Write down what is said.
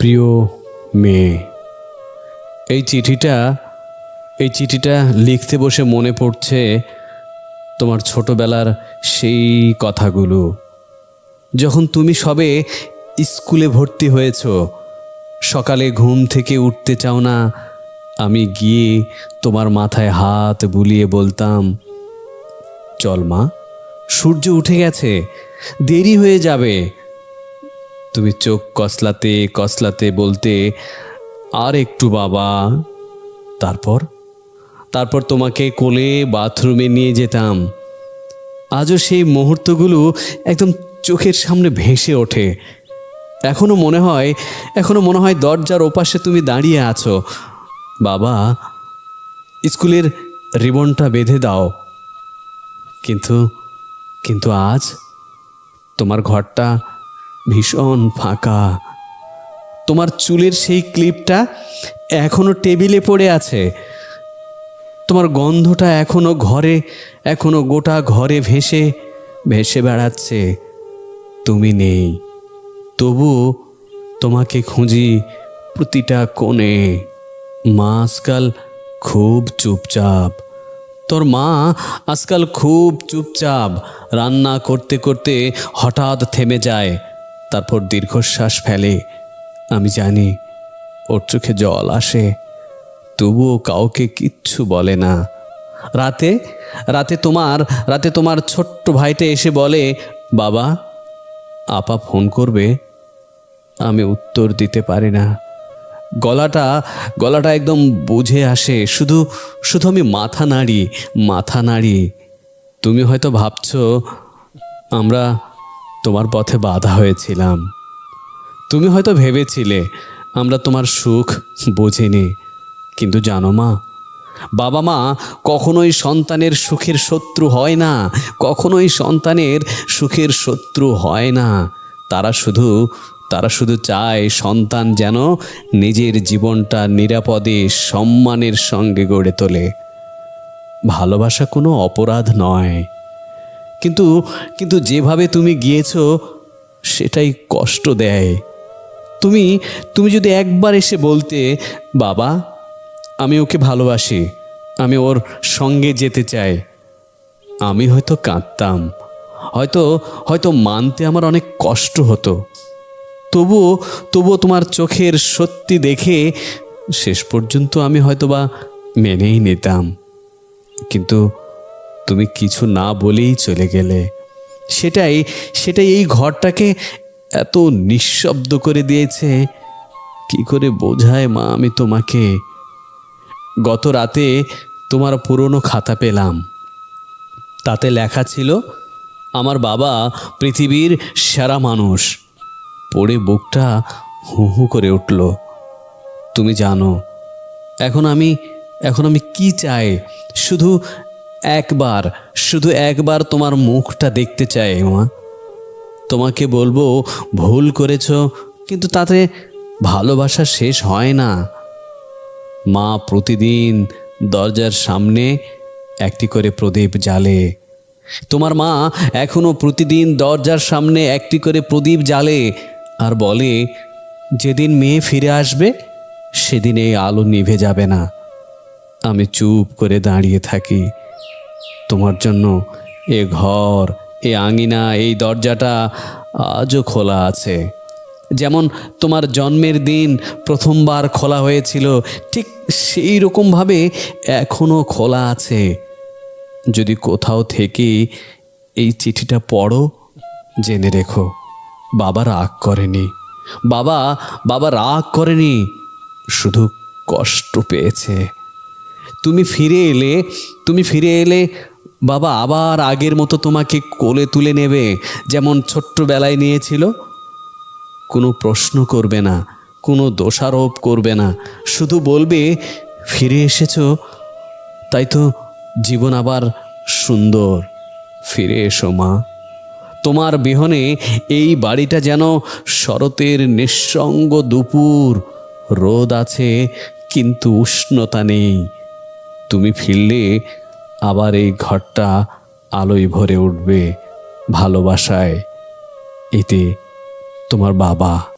প্রিয় মেয়ে। এই চিঠিটা এই চিঠিটা লিখতে বসে মনে পড়ছে তোমার ছোটবেলার সেই কথাগুলো। যখন তুমি সবে স্কুলে ভর্তি হয়েছ, সকালে ঘুম থেকে উঠতে চাও না, আমি গিয়ে তোমার মাথায় হাত বুলিয়ে বলতাম, চল মা, সূর্য উঠে গেছে, দেরি হয়ে যাবে। তুমি চোখ কসলাতে কসলাতে বলতে, আর একটু বাবা। তারপর? তারপর তোমাকে কোলে বাথরুমে নিয়ে যেতাম। আজও সেই মুহূর্তগুলো একদম চোখের সামনে ভেসে ওঠে। এখনও মনে হয়, এখনও মনে হয় দরজার ওপাশে তুমি দাঁড়িয়ে আছো। বাবা, স্কুলের রিবনটা বেঁধে দাও। কিন্তু কিন্তু আজ তোমার ঘরটা ভীষণ ফাঁকা। তোমার চুলের সেই ক্লিপটা এখনও টেবিলে পড়ে আছে। তোমার গন্ধটা এখনও ঘরে, এখনও গোটা ঘরে ভেসে ভেসে বেড়াচ্ছে। তুমি নেই। তবু তোমাকে খুঁজি প্রতিটা কোণে। মা আজকাল খুব চুপচাপ। তোর মা আজকাল খুব চুপচাপ। রান্না করতে করতে হঠাৎ থেমে যায়। তারপর দীর্ঘশ্বাস ফেলে। আমি জানি ওর চোখে জল আসে, তবুও কাউকে কিচ্ছু বলে না। রাতে রাতে তোমার রাতে তোমার ছোট্ট ভাইটা এসে বলে, বাবা, আপা ফোন করবে, আমি উত্তর দিতে পারি না। গলাটা গলাটা একদম বুঝে আসে, শুধু শুধু আমি মাথা নাড়ি মাথা নাড়ি। তুমি হয়তো ভাবছ, আমরা তোমার পথে বাধা হয়েছিলাম। তুমি হয়তো ভেবেছিলে আমরা তোমার সুখ বুঝিনি, কিন্তু জানো মা, বাবা মা কখনোই সন্তানের সুখের শত্রু হয় না, কখনোই সন্তানের সুখের শত্রু হয় না। তারা শুধু তারা শুধু চায় সন্তান যেন নিজের জীবনটা নিরাপদে সম্মানের সঙ্গে গড়ে তোলে। ভালোবাসা কোনো অপরাধ নয়। কিন্তু কিন্তু যেভাবে তুমি গিয়েছো, সেটাই কষ্ট দেয়। তুমি তুমি যদি একবার এসে বলতে, বাবা, আমি ওকে ভালোবাসি, আমি ওর সঙ্গে যেতে চাই, আমি হয়তো কাঁদতাম, হয়তো হয়তো মানতে আমার অনেক কষ্ট হতো। তবুও তবুও তোমার চোখের সত্যি দেখে শেষ পর্যন্ত আমি হয়তোবা মেনেই নিতাম। কিন্তু তুমি কিছু না বলেই চলে গেলে। সেটাই সেটাই এই ঘরটাকে এত নিঃশব্দ করে দিয়েছে। কি করে বোঝায় মা আমি তোমাকে? গত রাতে তোমার পুরনো খাতা পেলাম। তাতে লেখা ছিল, আমার বাবা পৃথিবীর সেরা মানুষ। পড়ে বুকটা হু হু করে উঠল। তুমি জানো, এখন আমি এখন আমি কি চাই? শুধু একবার, শুধু একবার তোমার মুখটা দেখতে চাই, মা। তোমাকে বলব, ভুল করেছ, কিন্তু তাতে ভালোবাসা শেষ হয় না। মা প্রতিদিন দরজার সামনে একটি করে প্রদীপ জ্বালে। তোমার মা এখনও প্রতিদিন দরজার সামনে একটি করে প্রদীপ জ্বালে আর বলে, যেদিন মেয়ে ফিরে আসবে, সেদিন এই আলো নিভে যাবে না। আমি চুপ করে দাঁড়িয়ে থাকি। তোমার জন্য এ ঘর, এ আঙিনা, এই দরজাটা আজও খোলা আছে। যেমন তোমার জন্মের দিন প্রথমবার খোলা হয়েছিল, ঠিক সেই রকমভাবে এখনও খোলা আছে। যদি কোথাও থেকে এই চিঠিটা পড়ো, জেনে রেখো, বাবা রাগ করেনি। বাবা বাবা রাগ করেনি, শুধু কষ্ট পেয়েছে। তুমি ফিরে এলে, তুমি ফিরে এলে বাবা, আবার আগের মতো তোমাকে কোলে তুলে নেবে, যেমন ছোট্টবেলায় নিয়েছিল? কোনো প্রশ্ন করবে না, কোনো দোষারোপ করবে না, শুধু বলবে, ফিরে এসেছ, তাই তো জীবন আবার সুন্দর, ফিরে এসো মা। তোমার বিহনে এই বাড়িটা যেন শরতের নিঃসঙ্গ দুপুর, রোদ আছে, কিন্তু উষ্ণতা নেই। তুমি ফিরলে আবার এই ঘরটা আলোয় ভরে উঠবে ভালোবাসায়। এতে তোমার বাবা